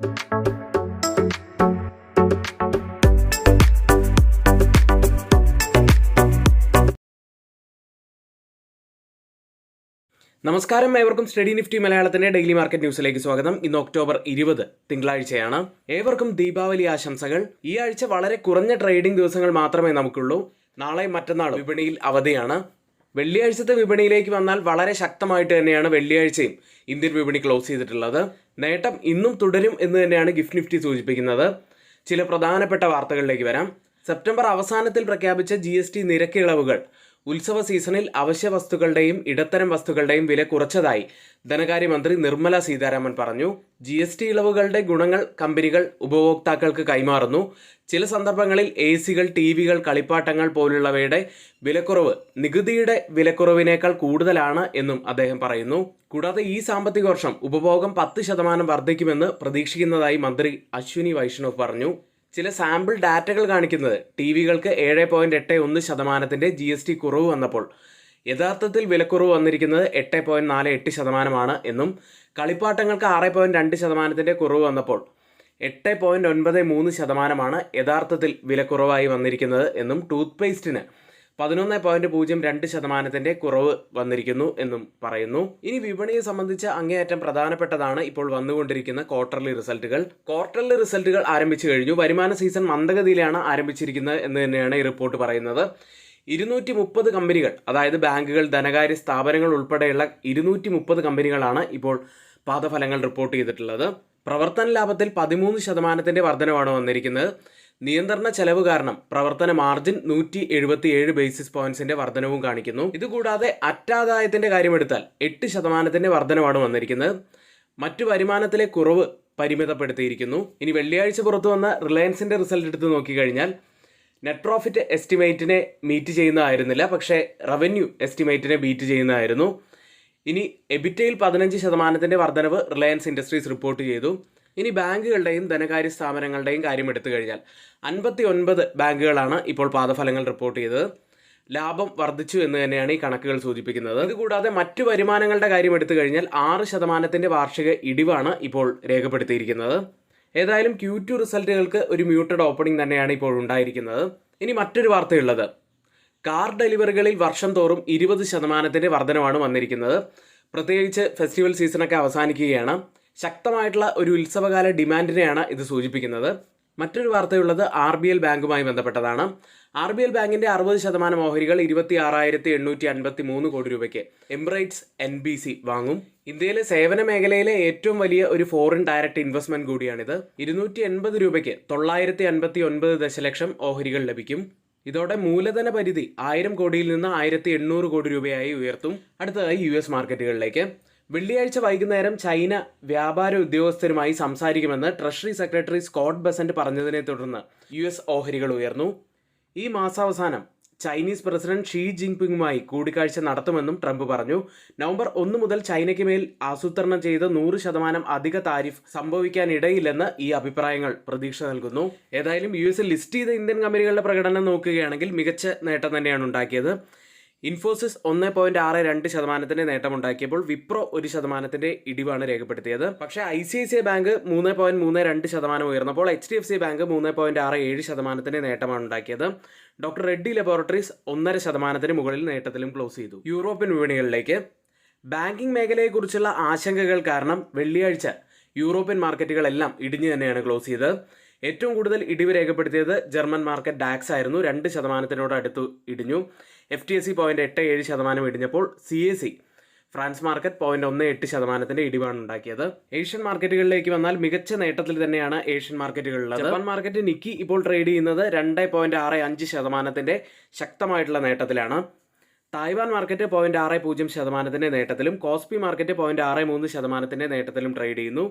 നമസ്കാരം ഏവർക്കും study Nifty മലയാളത്തിന്റെ ഡെയിലി മാർക്കറ്റ് ന്യൂസിലേക്ക് സ്വാഗതം. ഇന്ന് ഒക്ടോബർ ഇരുപത് തിങ്കളാഴ്ചയാണ്. ഏവർക്കും ദീപാവലി ആശംസകൾ. ഈ ആഴ്ച വളരെ കുറഞ്ഞ ട്രേഡിംഗ് ദിവസങ്ങൾ മാത്രമേ നമുക്കുള്ളൂ. നാളെ മറ്റന്നാൾ വിപണിയിൽ അവധിയാണ്. വെള്ളിയാഴ്ചത്തെ വിപണിയിലേക്ക് വന്നാൽ വളരെ ശക്തമായിട്ട് തന്നെയാണ് വെള്ളിയാഴ്ചയും ഇന്ത്യൻ വിപണി ക്ലോസ് ചെയ്തിട്ടുള്ളത്. നേട്ടം ഇന്നും തുടരും എന്ന് തന്നെയാണ് ഗിഫ്റ്റ് നിഫ്റ്റി സൂചിപ്പിക്കുന്നത്. ചില പ്രധാനപ്പെട്ട വാർത്തകളിലേക്ക് വരാം. സെപ്റ്റംബർ അവസാനത്തിൽ പ്രഖ്യാപിച്ച ജി എസ് ടി നിരക്ക് ഇളവുകൾ ഉത്സവ സീസണിൽ അവശ്യ വസ്തുക്കളുടെയും ഇടത്തരം വസ്തുക്കളുടെയും വില കുറച്ചതായി ധനകാര്യമന്ത്രി നിർമ്മല സീതാരാമൻ പറഞ്ഞു. ജി എസ് ടി ഇളവുകളുടെ ഗുണങ്ങൾ കമ്പനികൾ ഉപഭോക്താക്കൾക്ക് കൈമാറുന്നു. ചില സന്ദർഭങ്ങളിൽ എ സികൾ ടി വികൾ കളിപ്പാട്ടങ്ങൾ പോലുള്ളവയുടെ വിലക്കുറവ് നികുതിയുടെ വിലക്കുറവിനേക്കാൾ കൂടുതലാണ് എന്നും അദ്ദേഹം പറയുന്നു. കൂടാതെ ഈ സാമ്പത്തിക വർഷം ഉപഭോഗം പത്ത് ശതമാനം വർദ്ധിക്കുമെന്ന് പ്രതീക്ഷിക്കുന്നതായി മന്ത്രി അശ്വിനി വൈഷ്ണവ് പറഞ്ഞു. ചില സാമ്പിൾ ഡാറ്റകൾ കാണിക്കുന്നത് ടി വികൾക്ക് ഏഴ് പോയിന്റ് എട്ട് ഒന്ന് ശതമാനത്തിന്റെ ജി എസ് ടി കുറവ് വന്നപ്പോൾ. യഥാർത്ഥത്തിൽ വിലക്കുറവ് വന്നിരിക്കുന്നത് എട്ട് പോയിന്റ് നാല് എട്ട് ശതമാനമാണ് എന്നും കളിപ്പാട്ടങ്ങൾക്ക് ആറ് പോയിന്റ് രണ്ട് ശതമാനത്തിന്റെ കുറവ് വന്നപ്പോൾ. എട്ട് പോയിന്റ് ഒൻപത് മൂന്ന് ശതമാനമാണ് യഥാർത്ഥത്തിൽ വിലക്കുറവായി വന്നിരിക്കുന്നത് എന്നും ടൂത്ത് പേസ്റ്റിന് പതിനൊന്ന് പോയിന്റ് പൂജ്യം രണ്ട് ശതമാനത്തിന്റെ കുറവ് വന്നിരിക്കുന്നു എന്നും പറയുന്നു. ഇനി വിപണിയെ സംബന്ധിച്ച് അങ്ങേയറ്റം പ്രധാനപ്പെട്ടതാണ് ഇപ്പോൾ വന്നുകൊണ്ടിരിക്കുന്ന ക്വാർട്ടർലി റിസൾട്ടുകൾ ക്വാർട്ടർലി റിസൾട്ടുകൾ ആരംഭിച്ചു കഴിഞ്ഞു. വരുമാന സീസൺ മന്ദഗതിയിലാണ് ആരംഭിച്ചിരിക്കുന്നത് എന്ന് തന്നെയാണ് ഈ റിപ്പോർട്ട് പറയുന്നത്. ഇരുന്നൂറ്റി മുപ്പത് കമ്പനികൾ അതായത് ബാങ്കുകൾ ധനകാര്യ സ്ഥാപനങ്ങൾ ഉൾപ്പെടെയുള്ള ഇരുന്നൂറ്റി മുപ്പത് കമ്പനികളാണ് ഇപ്പോൾ പാദഫലങ്ങൾ റിപ്പോർട്ട് ചെയ്തിട്ടുള്ളത്. പ്രവർത്തന ലാഭത്തിൽ പതിമൂന്ന് ശതമാനത്തിന്റെ വർധനമാണ് വന്നിരിക്കുന്നത്. നിയന്ത്രണ ചെലവ് കാരണം പ്രവർത്തന മാർജിൻ നൂറ്റി എഴുപത്തി ഏഴ് ബേസിസ് പോയിന്റ്സിന്റെ വർധനവും കാണിക്കുന്നു. ഇതുകൂടാതെ അറ്റാദായത്തിന്റെ കാര്യമെടുത്താൽ എട്ട് ശതമാനത്തിന്റെ വർധനമാണ് വന്നിരിക്കുന്നത്. മറ്റു വരുമാനത്തിലെ കുറവ് പരിമിതപ്പെടുത്തിയിരിക്കുന്നു. ഇനി വെള്ളിയാഴ്ച പുറത്തു വന്ന റിലയൻസിന്റെ റിസൾട്ട് എടുത്ത് നോക്കിക്കഴിഞ്ഞാൽ നെറ്റ് പ്രോഫിറ്റ് എസ്റ്റിമേറ്റിനെ മീറ്റ് ചെയ്യുന്നതായിരുന്നില്ല. പക്ഷേ റവന്യൂ എസ്റ്റിമേറ്റിനെ ബീറ്റ് ചെയ്യുന്നതായിരുന്നു. ഇനി എബിറ്റയിൽ പതിനഞ്ച് ശതമാനത്തിന്റെ വർധനവ് റിലയൻസ് ഇൻഡസ്ട്രീസ് റിപ്പോർട്ട് ചെയ്തു. ഇനി ബാങ്കുകളുടെയും ധനകാര്യ സ്ഥാപനങ്ങളുടെയും കാര്യം എടുത്തു കഴിഞ്ഞാൽ അൻപത്തി ഒൻപത് ബാങ്കുകളാണ് ഇപ്പോൾ പാദഫലങ്ങൾ റിപ്പോർട്ട് ചെയ്തത്. ലാഭം വർദ്ധിച്ചു എന്ന് തന്നെയാണ് ഈ കണക്കുകൾ സൂചിപ്പിക്കുന്നത്. ഇതുകൂടാതെ മറ്റു വരുമാനങ്ങളുടെ കാര്യം എടുത്തു കഴിഞ്ഞാൽ ആറ് ശതമാനത്തിന്റെ വാർഷിക ഇടിവാണ് ഇപ്പോൾ രേഖപ്പെടുത്തിയിരിക്കുന്നത്. ഏതായാലും ക്യൂ ടു റിസൾട്ടുകൾക്ക് ഒരു മ്യൂട്ടഡ് ഓപ്പണിംഗ് തന്നെയാണ് ഇപ്പോൾ ഉണ്ടായിരിക്കുന്നത്. ഇനി മറ്റൊരു വാർത്തയുള്ളത്. കാർ ഡെലിവറികളിൽ വർഷം തോറും ഇരുപത് ശതമാനത്തിന്റെ വർധനമാണ് വന്നിരിക്കുന്നത്. പ്രത്യേകിച്ച് ഫെസ്റ്റിവൽ സീസണൊക്കെ അവസാനിക്കുകയാണ്. ശക്തമായിട്ടുള്ള ഒരു ഉത്സവകാല ഡിമാൻഡിനെയാണ് ഇത് സൂചിപ്പിക്കുന്നത്. മറ്റൊരു വാർത്തയുള്ളത് ആർ ബി എൽ ബാങ്കുമായി ബന്ധപ്പെട്ടതാണ്. ആർ ബി എൽ ബാങ്കിന്റെ അറുപത് ശതമാനം ഓഹരികൾ ഇരുപത്തി ആറായിരത്തി എണ്ണൂറ്റി അൻപത്തി മൂന്ന് കോടി രൂപയ്ക്ക് എംബ്രൈറ്റ്സ് എൻ ബി സി വാങ്ങും. ഇന്ത്യയിലെ സേവന മേഖലയിലെ ഏറ്റവും വലിയ ഒരു ഫോറിൻ ഡയറക്റ്റ് ഇൻവെസ്റ്റ്മെന്റ് കൂടിയാണിത്. ഇരുന്നൂറ്റി എൺപത് രൂപയ്ക്ക് തൊള്ളായിരത്തി അൻപത്തി ഒൻപത് ദശലക്ഷം ഓഹരികൾ ലഭിക്കും. ഇതോടെ മൂലധന പരിധി ആയിരം കോടിയിൽ നിന്ന് ആയിരത്തി എണ്ണൂറ് കോടി രൂപയായി ഉയർത്തും. അടുത്തതായി യു എസ് മാർക്കറ്റുകളിലേക്ക്. വെള്ളിയാഴ്ച വൈകുന്നേരം ചൈന വ്യാപാര ഉദ്യോഗസ്ഥരുമായി സംസാരിക്കുമെന്ന് ട്രഷറി സെക്രട്ടറി സ്കോട്ട് ബസന്റ് പറഞ്ഞതിനെ തുടർന്ന് യു എസ് ഓഹരികൾ ഉയർന്നു. ഈ മാസാവസാനം ചൈനീസ് പ്രസിഡന്റ് ഷീ ജിൻപിങ്ങുമായി കൂടിക്കാഴ്ച നടത്തുമെന്നും ട്രംപ് പറഞ്ഞു. നവംബർ ഒന്ന് മുതൽ ചൈനയ്ക്ക് മേൽ ആസൂത്രണം ചെയ്ത നൂറ് ശതമാനം അധിക താരിഫ് സംഭവിക്കാനിടയില്ലെന്ന് ഈ അഭിപ്രായങ്ങൾ പ്രതീക്ഷ നൽകുന്നു. ഏതായാലും യു ലിസ്റ്റ് ചെയ്ത ഇന്ത്യൻ കമ്പനികളുടെ പ്രകടനം നോക്കുകയാണെങ്കിൽ മികച്ച നേട്ടം തന്നെയാണ് ഉണ്ടാക്കിയത്. ഇൻഫോസിസ് ഒന്ന് പോയിന്റ് ആറ് രണ്ട് ശതമാനത്തിന്റെ നേട്ടമുണ്ടാക്കിയപ്പോൾ വിപ്രോ ഒരു ശതമാനത്തിന്റെ ഇടിവാണ് രേഖപ്പെടുത്തിയത്. പക്ഷേ I C I C I bank മൂന്ന് പോയിന്റ് മൂന്ന് രണ്ട് ശതമാനം ഉയർന്നപ്പോൾ H D F C bank മൂന്ന് പോയിന്റ് ആറ് ഏഴ് ശതമാനത്തിന്റെ നേട്ടമാണ് ഉണ്ടാക്കിയത്. ഡോക്ടർ റെഡ്ഡി ലബോറട്ടറീസ് ഒന്നര ശതമാനത്തിന് മുകളിൽ നേട്ടത്തിലും ക്ലോസ് ചെയ്തു. യൂറോപ്യൻ വിപണികളിലേക്ക് ബാങ്കിംഗ് മേഖലയെക്കുറിച്ചുള്ള ആശങ്കകൾ കാരണം വെള്ളിയാഴ്ച യൂറോപ്യൻ മാർക്കറ്റുകളെല്ലാം ഇടിഞ്ഞു തന്നെയാണ് ക്ലോസ് ചെയ്തത്. ഏറ്റവും കൂടുതൽ ഇടിവ് രേഖപ്പെടുത്തിയത് ജർമ്മൻ മാർക്കറ്റ് ഡാക്സ് ആയിരുന്നു. രണ്ട് ശതമാനത്തിനോട് അടുത്ത് ഇടിഞ്ഞു. F T S C point എട്ട് ഏഴ് ശതമാനം ഇടിഞ്ഞപ്പോൾ C A C France market point ഒന്ന് എട്ട് ശതമാനത്തിന്റെ ഇടിവാണ് ഉണ്ടാക്കിയത്. ഏഷ്യൻ മാർക്കറ്റുകളിലേക്ക് വന്നാൽ മികച്ച നേട്ടത്തിൽ തന്നെയാണ് ഏഷ്യൻ മാർക്കറ്റുകളിലുള്ളത് ജപ്പാൻ മാർക്കറ്റ് നിക്കി ഇപ്പോൾ ട്രേഡ് ചെയ്യുന്നത് രണ്ട് പോയിന്റ് ആറ് അഞ്ച് ശതമാനത്തിന്റെ ശക്തമായിട്ടുള്ള നേട്ടത്തിലാണ്. തായ്വാൻ മാർക്കറ്റ് പോയിന്റ് ആറ് പൂജ്യം ശതമാനത്തിന്റെ നേട്ടത്തിലും കോസ്പി മാർക്കറ്റ് പോയിന്റ് ആറ് മൂന്ന് ശതമാനത്തിന്റെ നേട്ടത്തിലും ട്രേഡ് ചെയ്യുന്നു.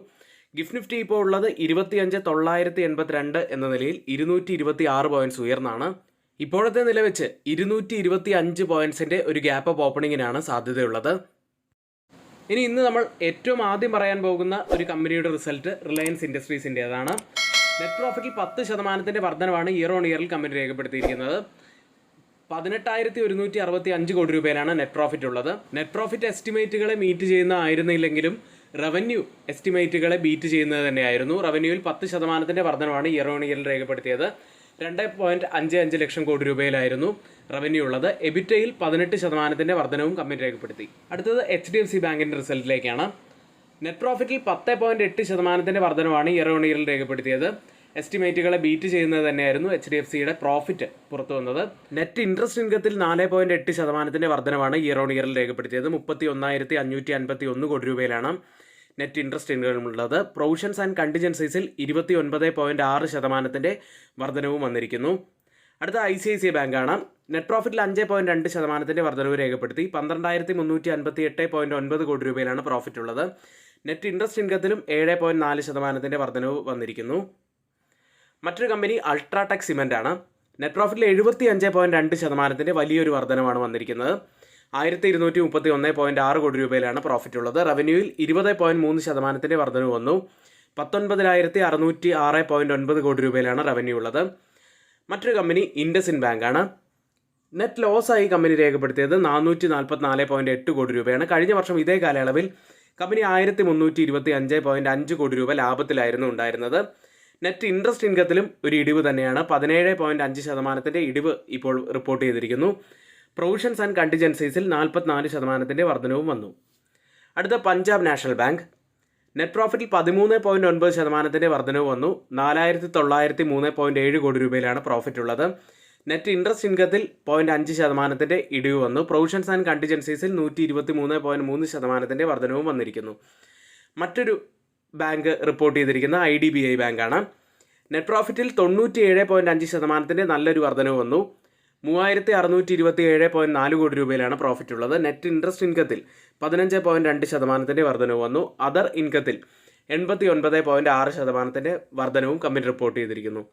ഗിഫ്റ്റ് നിഫ്റ്റി ഇപ്പോൾ ഉള്ളത് ഇരുപത്തിയഞ്ച് തൊള്ളായിരത്തി എൺപത്തിരണ്ട് എന്ന നിലയിൽ ഇരുന്നൂറ്റി ഇരുപത്തി ആറ് പോയിന്റ്സ് ഉയർന്നാണ്. ഇപ്പോഴത്തെ നില വെച്ച് ഇരുന്നൂറ്റി ഇരുപത്തി അഞ്ച് പോയിന്റ്സിന്റെ ഒരു ഗ്യാപ്പ് അപ്പ് ഓപ്പണിങ്ങിനാണ് സാധ്യതയുള്ളത്. ഇനി ഇന്ന് നമ്മൾ ഏറ്റവും ആദ്യം പറയാൻ പോകുന്ന ഒരു കമ്പനിയുടെ റിസൾട്ട് റിലയൻസ് ഇൻഡസ്ട്രീസിന്റെതാണ് നെറ്റ് പ്രോഫിറ്റിൽ പത്ത് ശതമാനത്തിന്റെ വർധനമാണ് ഇയർ ഓൺ ഇയറിൽ കമ്പനി രേഖപ്പെടുത്തിയിരിക്കുന്നത്. പതിനെട്ടായിരത്തി ഒരുന്നൂറ്റി അറുപത്തി അഞ്ച് കോടി രൂപയിലാണ് നെറ്റ് പ്രോഫിറ്റ് ഉള്ളത്. നെറ്റ് പ്രോഫിറ്റ് എസ്റ്റിമേറ്റുകളെ മീറ്റ് ചെയ്യുന്ന ആയിരുന്നില്ലെങ്കിലും റവന്യൂ എസ്റ്റിമേറ്റുകളെ ബീറ്റ് ചെയ്യുന്നത് തന്നെയായിരുന്നു. റവന്യൂവിൽ പത്ത് ശതമാനത്തിന്റെ വർധനമാണ് ഇയർ ഓൺ ഇയറിൽ രേഖപ്പെടുത്തിയത്. രണ്ട് പോയിന്റ് അഞ്ച് അഞ്ച് ലക്ഷം കോടി രൂപയിലായിരുന്നു റവന്യൂ ഉള്ളത്. എബിറ്റയിൽ പതിനെട്ട് ശതമാനത്തിന്റെ വർധനവും കമ്പനി രേഖപ്പെടുത്തി. അടുത്തത് എച്ച് ഡി എഫ് സി ബാങ്കിന്റെ റിസൾട്ടിലേക്കാണ് നെറ്റ് പ്രോഫിറ്റിൽ പത്ത് പോയിന്റ് എട്ട് ശതമാനത്തിന്റെ വർധനമാണ് ഇയർ ഓൺ ഇയറിൽ രേഖപ്പെടുത്തിയത്. എസ്റ്റിമേറ്റുകളെ ബീറ്റ് ചെയ്യുന്നത് തന്നെയായിരുന്നു എച്ച് ഡി എഫ് സിയുടെ പ്രോഫിറ്റ് പുറത്തു വന്നത്. നെറ്റ് ഇൻട്രസ്റ്റ് ഇൻകത്തിൽ നാല് പോയിന്റ് എട്ട് ശതമാനത്തിന്റെ വർധനമാണ് ഇയർ ഓൺ ഇയറിൽ രേഖപ്പെടുത്തിയത്. മുപ്പത്തി ഒന്നായിരത്തി അഞ്ഞൂറ്റി അൻപത്തി ഒന്ന് കോടി രൂപയിലാണ് നെറ്റ് ഇൻട്രസ്റ്റ് ഇൻകമുള്ളത് പ്രൊവിഷൻസ് ആൻഡ് കണ്ടിജൻസീസിൽ ഇരുപത്തി ഒൻപത് പോയിന്റ് ആറ് ശതമാനത്തിന്റെ വർധനവും വന്നിരിക്കുന്നു. അടുത്ത ഐ സി ഐ സി ബാങ്കാണ്. നെറ്റ് പ്രോഫിറ്റിൽ അഞ്ച് പോയിന്റ് രണ്ട് ശതമാനത്തിന്റെ വർധനവ് രേഖപ്പെടുത്തി. പന്ത്രണ്ടായിരത്തി മുന്നൂറ്റി അൻപത്തി എട്ട് പോയിന്റ് ഒൻപത് കോടി രൂപയിലാണ് പ്രോഫിറ്റ് ഉള്ളത്. നെറ്റ് ഇൻട്രസ്റ്റ് ഇൻകത്തിലും ഏഴ് പോയിന്റ് നാല് ശതമാനത്തിന്റെ വർധനവ് വന്നിരിക്കുന്നു. മറ്റൊരു കമ്പനി അൾട്രാടെക് സിമെന്റ് ആണ്. നെറ്റ് പ്രോഫിറ്റിൽ എഴുപത്തി അഞ്ച് പോയിന്റ് രണ്ട് ശതമാനത്തിന്റെ വലിയൊരു വർധനമാണ് വന്നിരിക്കുന്നത്. ആയിരത്തി ഇരുന്നൂറ്റി മുപ്പത്തി ഒന്ന് പോയിന്റ് ആറ് കോടി രൂപയിലാണ് പ്രോഫിറ്റ് ഉള്ളത് റവന്യൂവിൽ ഇരുപത് പോയിന്റ് മൂന്ന് ശതമാനത്തിന്റെ വർധനവ് വന്നു. പത്തൊൻപതിനായിരത്തി അറുന്നൂറ്റി ആറ് പോയിന്റ് ഒൻപത് കോടി രൂപയിലാണ് റവന്യൂ ഉള്ളത് മറ്റൊരു കമ്പനി ഇൻഡസിൻ ബാങ്കാണ്. നെറ്റ് ലോസായി കമ്പനി രേഖപ്പെടുത്തിയത് നാനൂറ്റി നാൽപ്പത്തിനാല് പോയിന്റ് എട്ട് കോടി രൂപയാണ്. കഴിഞ്ഞ വർഷം ഇതേ കാലയളവിൽ കമ്പനി ആയിരത്തി മുന്നൂറ്റി ഇരുപത്തി അഞ്ച് പോയിന്റ് അഞ്ച് കോടി രൂപ ലാഭത്തിലായിരുന്നു ഉണ്ടായിരുന്നത്. നെറ്റ് ഇൻട്രസ്റ്റ് ഇൻകത്തിലും ഒരു ഇടിവ് തന്നെയാണ്. പതിനേഴ് പോയിന്റ് അഞ്ച് ശതമാനത്തിന്റെ ഇടിവ് ഇപ്പോൾ റിപ്പോർട്ട് ചെയ്തിരിക്കുന്നു. പ്രൊവിഷൻസ് ആൻഡ് കണ്ടിജൻസീസിൽ നാൽപ്പത്തിനാല് ശതമാനത്തിന്റെ വർധനവും വന്നു. അടുത്ത പഞ്ചാബ് നാഷണൽ ബാങ്ക്. നെറ്റ് പ്രോഫിറ്റിൽ പതിമൂന്ന് പോയിന്റ് ഒൻപത് ശതമാനത്തിന്റെ വർധനവ് വന്നു. നാലായിരത്തി തൊള്ളായിരത്തി മൂന്ന് പോയിന്റ് ഏഴ് കോടി രൂപയിലാണ് പ്രോഫിറ്റ് ഉള്ളത്. നെറ്റ് ഇൻട്രസ്റ്റ് ഇൻകത്തിൽ പോയിന്റ് അഞ്ച് ശതമാനത്തിന്റെ ഇടിവ് വന്നു. പ്രൊവിഷൻസ് ആൻഡ് കണ്ടിജൻസീസിൽ നൂറ്റി ഇരുപത്തി മൂന്ന് പോയിന്റ് മൂന്ന് ശതമാനത്തിന്റെ വർധനവും വന്നിരിക്കുന്നു. മറ്റൊരു ബാങ്ക് റിപ്പോർട്ട് ചെയ്തിരിക്കുന്ന ഐ ഡി ബി ഐ ബാങ്കാണ്. നെറ്റ് പ്രോഫിറ്റിൽ തൊണ്ണൂറ്റി ഏഴ് പോയിന്റ് അഞ്ച് ശതമാനത്തിന്റെ നല്ലൊരു വർധനവ് വന്നു. മൂവായിരത്തി അറുന്നൂറ്റി ഇരുപത്തി ഏഴ് പോയിന്റ് നാല് കോടി രൂപയിലാണ് പ്രോഫിറ്റ് ഉള്ളത്. നെറ്റ് ഇൻട്രസ്റ്റ് ഇൻകത്തിൽ പതിനഞ്ച് പോയിന്റ് രണ്ട് ശതമാനത്തിന്റെ വർധനവ് വന്നു. അതർ ഇൻകത്തിൽ എൺപത്തി ഒൻപത് പോയിന്റ് ആറ് ശതമാനത്തിന്റെ വർധനവും കമ്പനി റിപ്പോർട്ട് ചെയ്തിരിക്കുന്നു.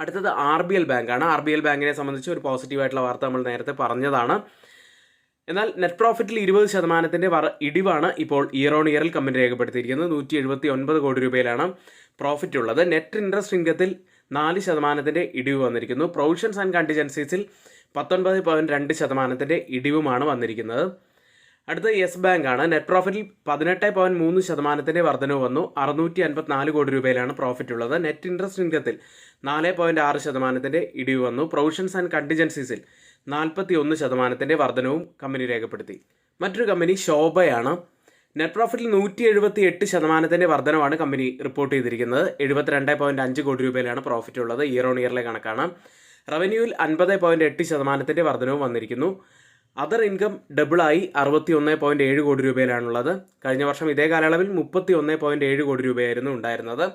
അടുത്തത് ആർ ബി എൽ ബാങ്കാണ് ആർ ബി എൽ ബാങ്കിനെ സംബന്ധിച്ച് ഒരു പോസിറ്റീവായിട്ടുള്ള വാർത്ത നമ്മൾ നേരത്തെ പറഞ്ഞതാണ്. എന്നാൽ നെറ്റ് പ്രോഫിറ്റിൽ ഇരുപത് ശതമാനത്തിന്റെ വർ ഇടിവാണ് ഇപ്പോൾ ഇയർ ഓൺ ഇയറിൽ കമ്പനി രേഖപ്പെടുത്തിയിരിക്കുന്നത്. നൂറ്റി എഴുപത്തി ഒൻപത് കോടി രൂപയിലാണ് പ്രോഫിറ്റ് ഉള്ളത്. നെറ്റ് ഇൻട്രസ്റ്റ് ഇൻകത്തിൽ നാല് ശതമാനത്തിന്റെ ഇടിവ് വന്നിരിക്കുന്നു. പ്രൊവിഷൻസ് ആൻഡ് കണ്ടിജൻസീസിൽ പത്തൊൻപത് പോയിന്റ് രണ്ട് ശതമാനത്തിന്റെ ഇടിവുമാണ് വന്നിരിക്കുന്നത്. അടുത്ത യെസ് ബാങ്കാണ് നെറ്റ് പ്രോഫിറ്റിൽ പതിനെട്ട് പോയിന്റ് മൂന്ന് ശതമാനത്തിന്റെ വർധനവ് വന്നു. അറുന്നൂറ്റി അൻപത്തിനാല് കോടി രൂപയിലാണ് പ്രോഫിറ്റ് ഉള്ളത്. നെറ്റ് ഇൻട്രസ്റ്റ് ഇൻകത്തിൽ നാല് പോയിന്റ് ആറ് ശതമാനത്തിന്റെ ഇടിവ് വന്നു. പ്രൊവിഷൻസ് ആൻഡ് കണ്ടിജൻസീസിൽ നാൽപ്പത്തി ഒന്ന് ശതമാനത്തിന്റെ വർധനവും കമ്പനി രേഖപ്പെടുത്തി. മറ്റൊരു കമ്പനി ശോഭയാണ്. നെറ്റ് പ്രോഫിറ്റിൽ നൂറ്റി എഴുപത്തി എട്ട് ശതമാനത്തിന്റെ വർധനമാണ് കമ്പനി റിപ്പോർട്ട് ചെയ്തിരിക്കുന്നത്. എഴുപത്തിരണ്ട് പോയിന്റ് അഞ്ച് കോടി രൂപയിലാണ് പ്രോഫിറ്റ് ഉള്ളത്. ഇയർ ഓൺ ഇയറിലെ കണക്കാണ്. റവന്യൂവിൽ അൻപത് പോയിന്റ് എട്ട് ശതമാനത്തിന്റെ വർധനവും വന്നിരിക്കുന്നു. അതർ ഇൻകം ഡബിളായി അറുപത്തി ഒന്ന് പോയിന്റ് ഏഴ് കോടി രൂപയിലാണുള്ളത്. കഴിഞ്ഞ വർഷം ഇതേ കാലയളവിൽ മുപ്പത്തി ഒന്ന് പോയിന്റ് ഏഴ് കോടി രൂപയായിരുന്നു ഉണ്ടായിരുന്നത്.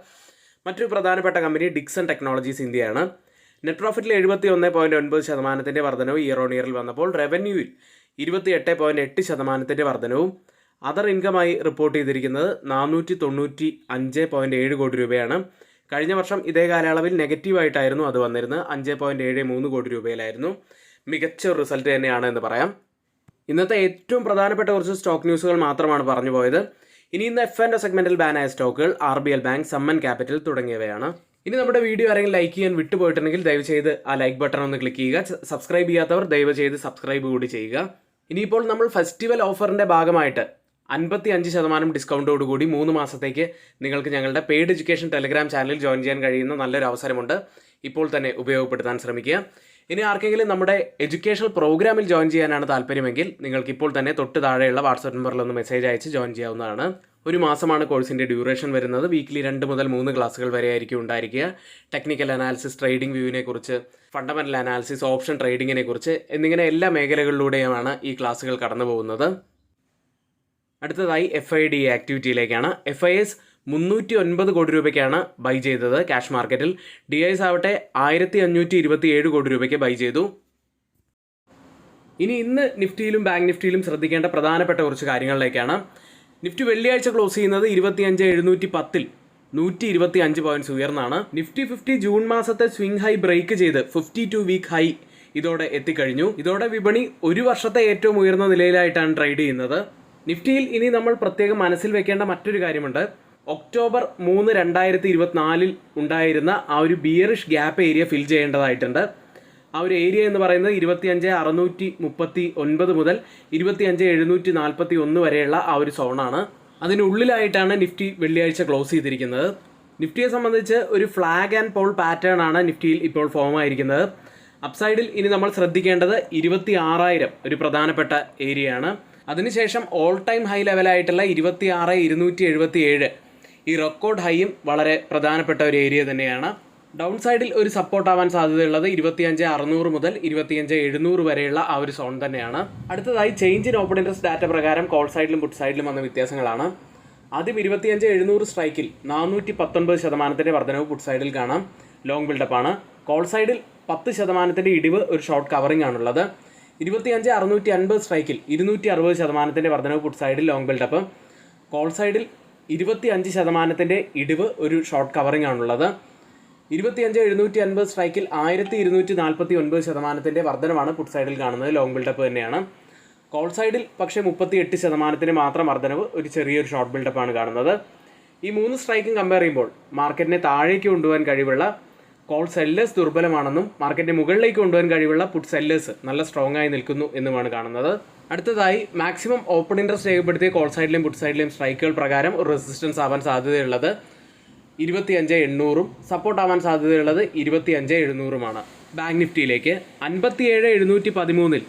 മറ്റൊരു പ്രധാനപ്പെട്ട കമ്പനി ഡിക്സൺ ടെക്നോളജീസ് ഇന്ത്യയാണ്. നെറ്റ് പ്രോഫിറ്റിൽ എഴുപത്തി ഒന്ന് പോയിന്റ് ഒൻപത് ശതമാനത്തിന്റെ വർധനവും ഇയർ ഓൺ ഇയറിൽ വന്നപ്പോൾ റവന്യൂവിൽ ഇരുപത്തി എട്ട് പോയിന്റ് എട്ട് ശതമാനത്തിന്റെ വർധനവും അതർ ഇൻകമായി റിപ്പോർട്ട് ചെയ്തിരിക്കുന്നത് നാനൂറ്റി തൊണ്ണൂറ്റി അഞ്ച് പോയിന്റ് ഏഴ് കോടി രൂപയാണ്. കഴിഞ്ഞ വർഷം ഇതേ കാലയളവിൽ നെഗറ്റീവായിട്ടായിരുന്നു അത് വന്നിരുന്നത്. അഞ്ച് പോയിന്റ് ഏഴ് മൂന്ന് കോടി രൂപയിലായിരുന്നു. മികച്ച ഒരു റിസൾട്ട് തന്നെയാണ് എന്ന് പറയാം. ഇന്നത്തെ ഏറ്റവും പ്രധാനപ്പെട്ട കുറച്ച് സ്റ്റോക്ക് ന്യൂസുകൾ മാത്രമാണ് പറഞ്ഞു പോയത്. ഇനി ഇന്ന് എഫ് എന്റെ സെഗ്മെന്റിൽ ബാനായ സ്റ്റോക്കുകൾ R B L bank Sammaan capital തുടങ്ങിയവയാണ്. ഇനി നമ്മുടെ വീഡിയോ ആരെങ്കിലും ലൈക്ക് ചെയ്യാൻ വിട്ടുപോയിട്ടുണ്ടെങ്കിൽ ദയവ് ചെയ്ത് ആ ലൈക്ക് ബട്ടൺ ഒന്ന് ക്ലിക്ക് ചെയ്യുക. സബ്സ്ക്രൈബ് ചെയ്യാത്തവർ ദയവ് ചെയ്ത് സബ്സ്ക്രൈബ് കൂടി ചെയ്യുക. ഇനിയിപ്പോൾ നമ്മൾ ഫെസ്റ്റിവൽ ഓഫറിന്റെ ഭാഗമായിട്ട് അൻപത്തി അഞ്ച് ശതമാനം ഡിസ്കൗണ്ടോട് കൂടി മൂന്ന് മാസത്തേക്ക് നിങ്ങൾക്ക് ഞങ്ങളുടെ പെയ്ഡ് എഡ്യൂക്കേഷൻ ടെലിഗ്രാം ചാനലിൽ ജോയിൻ ചെയ്യാൻ കഴിയുന്ന നല്ലൊരു അവസരമുണ്ട്. ഇപ്പോൾ തന്നെ ഉപയോഗപ്പെടുത്താൻ ശ്രമിക്കുക. ഇനി ആർക്കെങ്കിലും നമ്മുടെ എഡ്യൂക്കേഷണൽ പ്രോഗ്രാമിൽ ജോയിൻ ചെയ്യാനാണ് താല്പര്യമെങ്കിൽ നിങ്ങൾക്ക് ഇപ്പോൾ തന്നെ തൊട്ട് താഴെയുള്ള വാട്സപ്പ് നമ്പറിൽ ഒന്ന് മെസ്സേജ് അയച്ച് ജോയിൻ ചെയ്യാവുന്നതാണ്. ഒരു മാസമാണ് കോഴ്സിന്റെ ഡ്യൂറേഷൻ വരുന്നത്. വീക്കിലി രണ്ട് മുതൽ മൂന്ന് ക്ലാസ്സുകൾ വരെ ആയിരിക്കും ഉണ്ടായിരിക്കുക. ടെക്നിക്കൽ അനാലിസിസ് ട്രേഡിംഗ് വ്യൂവിനെ കുറിച്ച് ഫണ്ടമെന്റൽ അനാലിസിസ് ഓപ്ഷൻ ട്രേഡിങ്ങിനെ കുറിച്ച് എന്നിങ്ങനെ എല്ലാ മേഖലകളിലൂടെയുമാണ് ഈ ക്ലാസ്സുകൾ കടന്നു പോകുന്നത് അടുത്തതായി എഫ് ഐ ഡി ആക്ടിവിറ്റിയിലേക്കാണ് എഫ് ഐ എസ് മുന്നൂറ്റി ഒൻപത് കോടി രൂപയ്ക്കാണ് ബൈ ചെയ്തത് ക്യാഷ് മാർക്കറ്റിൽ ഡി ഐസ് ആവട്ടെ ആയിരത്തി അഞ്ഞൂറ്റി ഇരുപത്തി ഏഴ് കോടി രൂപയ്ക്ക് ബൈ ചെയ്തു. ഇനി ഇന്ന് നിഫ്റ്റിയിലും ബാങ്ക് നിഫ്റ്റിയിലും ശ്രദ്ധിക്കേണ്ട പ്രധാനപ്പെട്ട കുറച്ച് കാര്യങ്ങളിലേക്കാണ്. നിഫ്റ്റി വെള്ളിയാഴ്ച ക്ലോസ് ചെയ്യുന്നത് ഇരുപത്തിയഞ്ച് എഴുന്നൂറ്റി പത്തിൽ നൂറ്റി ഇരുപത്തി അഞ്ച് പോയിന്റ്സ് ഉയർന്നാണ്. നിഫ്റ്റി ഫിഫ്റ്റി ജൂൺ മാസത്തെ സ്വിംഗ് ഹൈ ബ്രേക്ക് ചെയ്ത് ഫിഫ്റ്റി ടു വീക്ക് ഹൈ ഇതോടെ എത്തിക്കഴിഞ്ഞു. ഇതോടെ വിപണി ഒരു വർഷത്തെ ഏറ്റവും ഉയർന്ന നിലയിലായിട്ടാണ് ട്രേഡ് ചെയ്യുന്നത്. നിഫ്റ്റിയിൽ ഇനി നമ്മൾ പ്രത്യേകം മനസ്സിൽ വെക്കേണ്ട മറ്റൊരു കാര്യമുണ്ട്. ഒക്ടോബർ മൂന്ന് രണ്ടായിരത്തി ഇരുപത്തിനാലിൽ ഉണ്ടായിരുന്ന ആ ഒരു ബിയറിഷ് ഗ്യാപ്പ് ഏരിയ ഫിൽ ചെയ്യേണ്ടതായിട്ടുണ്ട്. ആ ഒരു ഏരിയ എന്ന് പറയുന്നത് ഇരുപത്തിയഞ്ച് അറുന്നൂറ്റി മുപ്പത്തി ഒൻപത് മുതൽ ഇരുപത്തിയഞ്ച് എഴുന്നൂറ്റി നാൽപ്പത്തി ഒന്ന് വരെയുള്ള ആ ഒരു സോണാണ് അതിനുള്ളിലായിട്ടാണ് നിഫ്റ്റി വെള്ളിയാഴ്ച ക്ലോസ് ചെയ്തിരിക്കുന്നത്. നിഫ്റ്റിയെ സംബന്ധിച്ച് ഒരു ഫ്ലാഗ് ആൻഡ് പോൾ പാറ്റേൺ ആണ് നിഫ്റ്റിയിൽ ഇപ്പോൾ ഫോം ആയിരിക്കുന്നത്. അപ്സൈഡിൽ ഇനി നമ്മൾ ശ്രദ്ധിക്കേണ്ടത് ഇരുപത്തി ആറായിരം ഒരു പ്രധാനപ്പെട്ട ഏരിയയാണ് അതിനുശേഷം ഓൾ ടൈം ഹൈ ലെവലായിട്ടുള്ള ഇരുപത്തി ആറ് ഇരുന്നൂറ്റി എഴുപത്തി ഏഴ് ഈ റെക്കോർഡ് ഹൈയും വളരെ പ്രധാനപ്പെട്ട ഒരു ഏരിയ തന്നെയാണ്. ഡൗൺ സൈഡിൽ ഒരു സപ്പോർട്ട് ആവാൻ സാധ്യതയുള്ളത് ഇരുപത്തിയഞ്ച് അറുന്നൂറ് മുതൽ ഇരുപത്തിയഞ്ച് എഴുന്നൂറ് വരെയുള്ള ആ ഒരു സോൺ തന്നെയാണ്. അടുത്തതായി change in open interest data പ്രകാരം കോൾ സൈഡിലും പുട്ട് സൈഡിലും വന്ന വ്യത്യാസങ്ങളാണ്. ആദ്യം ഇരുപത്തിയഞ്ച് എഴുന്നൂറ് സ്ട്രൈക്കിൽ നാനൂറ്റി പത്തൊൻപത് ശതമാനത്തിന്റെ വർധനവ് പുട്ട് സൈഡിൽ കാണാം. ലോങ് ബിൽഡപ്പാണ് കോൾ സൈഡിൽ പത്ത് ശതമാനത്തിന്റെ ഇടിവ് ഒരു ഷോർട്ട് കവറിംഗ് ആണുള്ളത്. ഇരുപത്തിയഞ്ച് അറുന്നൂറ്റി അൻപത് സ്ട്രൈക്കിൽ ഇരുന്നൂറ്റി അറുപത് ശതമാനത്തിന്റെ വർധനവ് പുട്ട് സൈഡിൽ ലോങ് ബിൽഡപ്പ് കോൾ സൈഡിൽ ഇരുപത്തി അഞ്ച് ശതമാനത്തിന്റെ ഇടിവ് ഒരു ഷോർട്ട് കവറിംഗ് ആണുള്ളത്. ഇരുപത്തിയഞ്ച് എഴുന്നൂറ്റി അൻപത് സ്ട്രൈക്കിൽ ആയിരത്തി ഇരുന്നൂറ്റി നാൽപ്പത്തി ഒൻപത് ശതമാനത്തിന്റെ വർധനമാണ് പുട്ട് സൈഡിൽ കാണുന്നത്. ലോങ് ബിൽഡപ്പ് തന്നെയാണ്. കോൾ സൈഡിൽ പക്ഷേ മുപ്പത്തി എട്ട് ശതമാനത്തിന് മാത്രം വർധനവ് ഒരു ചെറിയൊരു ഷോർട്ട് ബിൽഡപ്പാണ് കാണുന്നത്. ഈ മൂന്ന് സ്ട്രൈക്കും കമ്പയർ ചെയ്യുമ്പോൾ മാർക്കറ്റിനെ താഴേക്ക് കൊണ്ടുപോകാൻ കഴിവുള്ള കോൾ സെല്ലേഴ്സ് ദുർബലമാണെന്നും മാർക്കറ്റിന്റെ മുകളിലേക്ക് കൊണ്ടുവരാൻ കഴിവുള്ള പുട്ട് സെല്ലേഴ്സ് നല്ല സ്ട്രോങ് ആയി നിൽക്കുന്നു എന്നുമാണ് കാണുന്നത്. അടുത്തതായി മാക്സിമം ഓപ്പൺ ഇൻട്രസ്റ്റ് രേഖപ്പെടുത്തിയ കോൾ സൈഡിലെയും പുട്ട് സൈഡിലെയും സ്ട്രൈക്കുകൾ പ്രകാരം ഒരു റെസിസ്റ്റൻസ് ആവാൻ സാധ്യതയുള്ളത് ഇരുപത്തിയഞ്ച് എണ്ണൂറും സപ്പോർട്ട് ആവാൻ സാധ്യതയുള്ളത് ഇരുപത്തിയഞ്ച് എഴുന്നൂറുമാണ്. ബാങ്ക് നിഫ്റ്റിയിലേക്ക് അൻപത്തിയേഴ് എഴുന്നൂറ്റി പതിമൂന്നിൽ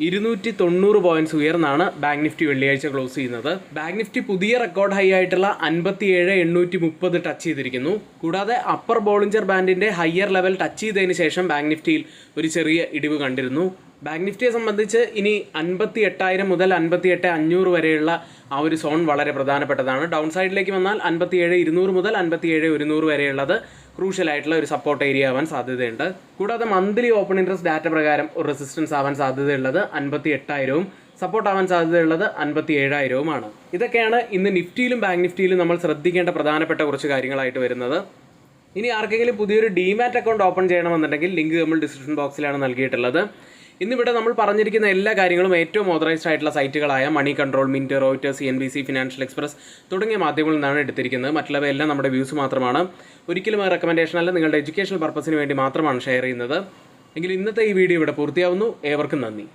ഇരുന്നൂറ്റി തൊണ്ണൂറ് പോയിന്റ്സ് ഉയർന്നാണ് ബാങ്ക് നിഫ്റ്റി വെള്ളിയാഴ്ച ക്ലോസ് ചെയ്യുന്നത്. ബാങ്ക് നിഫ്റ്റി പുതിയ റെക്കോർഡ് ഹൈ ആയിട്ടുള്ള അൻപത്തിയേഴ് എണ്ണൂറ്റി മുപ്പത് ടച്ച് ചെയ്തിരിക്കുന്നു. കൂടാതെ അപ്പർ ബോളിഞ്ചർ ബാൻഡിന്റെ ഹയർ ലെവൽ ടച്ച് ചെയ്തതിന് ശേഷം ബാങ്ക് നിഫ്റ്റിയിൽ ഒരു ചെറിയ ഇടിവ് കണ്ടിരുന്നു. ബാങ്ക് നിഫ്റ്റിയെ സംബന്ധിച്ച് ഇനി അൻപത്തി എട്ടായിരം മുതൽ അൻപത്തി എട്ട് അഞ്ഞൂറ് വരെയുള്ള ആ ഒരു സോൺ വളരെ പ്രധാനപ്പെട്ടതാണ്. ഡൗൺ സൈഡിലേക്ക് വന്നാൽ അൻപത്തി ഏഴ് ഇരുന്നൂറ് മുതൽ അൻപത്തി ഏഴ് ഒരുന്നൂറ് വരെയുള്ളത് ക്രൂഷ്യൽ ആയിട്ടുള്ള ഒരു സപ്പോർട്ട് ഏരിയ ആവാൻ സാധ്യതയുണ്ട്. കൂടാതെ മന്ത്ലി ഓപ്പൺ ഇൻട്രസ്റ്റ് ഡാറ്റ പ്രകാരം ഒരു റെസിസ്റ്റൻസ് ആവാൻ സാധ്യതയുള്ളത് അൻപത്തി എട്ടായിരവും സപ്പോർട്ട് ആവാൻ സാധ്യതയുള്ളത് അൻപത്തി ഏഴായിരവുമാണ് ഇതൊക്കെയാണ് ഇന്ന് നിഫ്റ്റിയിലും ബാങ്ക് നിഫ്റ്റിയിലും നമ്മൾ ശ്രദ്ധിക്കേണ്ട പ്രധാനപ്പെട്ട കുറച്ച് കാര്യങ്ങളായിട്ട് വരുന്നത്. ഇനി ആർക്കെങ്കിലും പുതിയൊരു ഡിമാറ്റ് അക്കൗണ്ട് ഓപ്പൺ ചെയ്യണമെന്നുണ്ടെങ്കിൽ ലിങ്ക് നമ്മൾ ഡിസ്ക്രിപ്ഷൻ ബോക്സിലാണ് നൽകിയിട്ടുള്ളത്. ഇന്നിവിടെ നമ്മൾ പറഞ്ഞിരിക്കുന്ന എല്ലാ കാര്യങ്ങളും ഏറ്റവും ഓതറൈസ്ഡ് ആയിട്ടുള്ള സൈറ്റുകളായ Moneycontrol Mint Reuters C N B C Financial Express തുടങ്ങിയ മാധ്യമങ്ങളിൽ നിന്നാണ് എടുത്തിരിക്കുന്നത്. മറ്റുള്ളവയെല്ലാം നമ്മുടെ വ്യൂസ് മാത്രമാണ്. ഒരിക്കലും റെക്കമെൻഡേഷൻ അല്ല നിങ്ങളുടെ എഡ്യൂക്കേഷണൽ പർപ്പസിന് വേണ്ടി മാത്രമാണ് ഷെയർ ചെയ്യുന്നത്. എങ്കിൽ ഇന്നത്തെ ഈ വീഡിയോ ഇവിടെ പൂർത്തിയാവുന്നു. ഏവർക്കും നന്ദി.